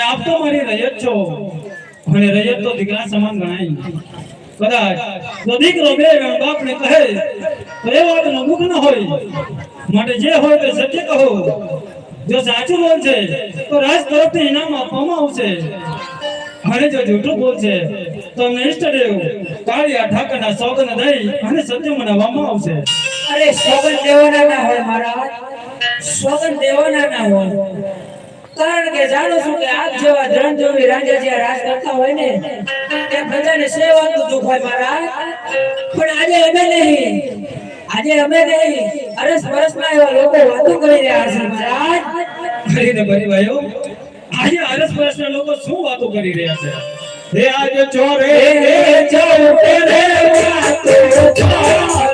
આપ તો મારી રજત છો. અને રજત તો દીકરા સમાન ગણાય કદાચ તો દીકરો બે બાપને કહે, તો એ વાતનો મુખ ન હોય. માટે જે હોય તે સત્ય કહો. જો સાચું બોલશે, તો રાજ તરફથી ઇનામ આપવામાં આવશે. અને જો જૂઠું બોલશે, તો અમને ઇષ્ટદેવ કાળિયા ઠાકરના સોગન દઈ અને સત્ય મનાવવામાં આવશે. અરે સોગન દેવાના ના હોય મારા સોગન દેવાના ના હોય. કારણ કે જાણું છું કે આપ જેવા ધન જોવી રાજા જે રાજ કરતા હોય ને તે પ્રજાને સેવાનું દુઃખ હોય મારા પણ આજે અમે નહીં. આજે અમે નહીં. અરસ પરસમાં એવા લોકો વાતો કરી રહ્યા છે મહારાજ. કરીને ભરી ભાઈઓ આજે આરસ પરસના લોકો શું વાતો કરી રહ્યા છે? હે આજે ચોરે ચોરે ચોરે વાતો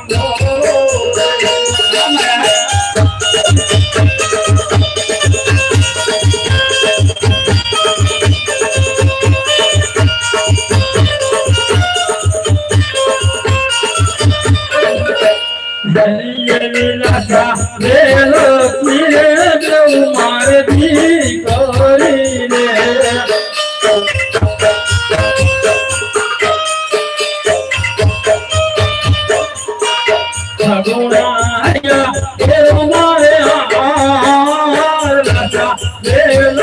દલિયે લાસા રેલ પીરે દેવ મારે હાર લાસા રેલ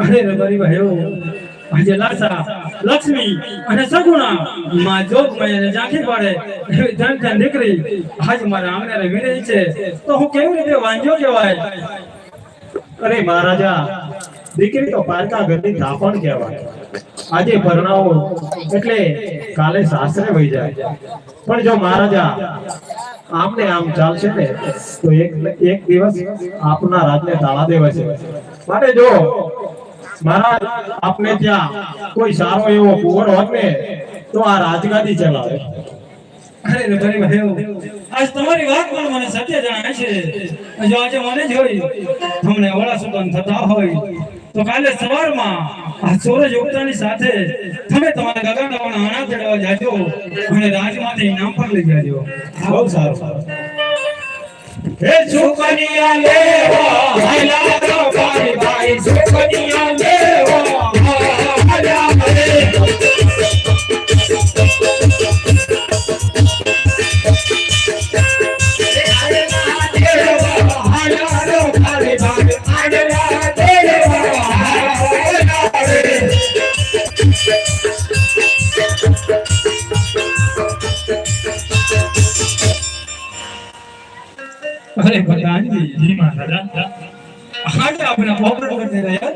અરે રબારી ભાઈઓ આજે લાસા લક્ષ્મી અને સગુણા. માં જોગ મયને ઝાંખી પડે, ધન ધન દીકરી, આજ મારા આંગણે વિનય છે. તો હું કેવી રીતે વાંજો કહેવાય? અરે મહારાજા, દીકરી તો પારકા ઘરની થાપણ કહેવાય. આજે પરણાવો એટલે કાલે સાસરે વહી જાય. પણ જો મહારાજા, આમને આમ ચાલશે ને, તો એક એક દિવસ આપના રાજને તાળા દેવા છે માટે જો મહારાજ, આપને ત્યાં કોઈ સારો એવો કુંવર હોત ને, તો આ રાજગાદી ચલાવે. થતા હોય, તો કાલે સવારમાં સૂરજ ઉગતાની સાથે તમે તમારા ગગનવાળા આણા ચડવા જાજો અને રાજમાંથી ઇનામ પણ લઈ જાજો. બહુ સારું. હે સુકનિયા લેવા હાલા તો ભાઈ ભાઈ સુકનિયા લેવા અરે ભગવાનજી જી મહારાજ આજે આપણે પોપટ બની રહ્યા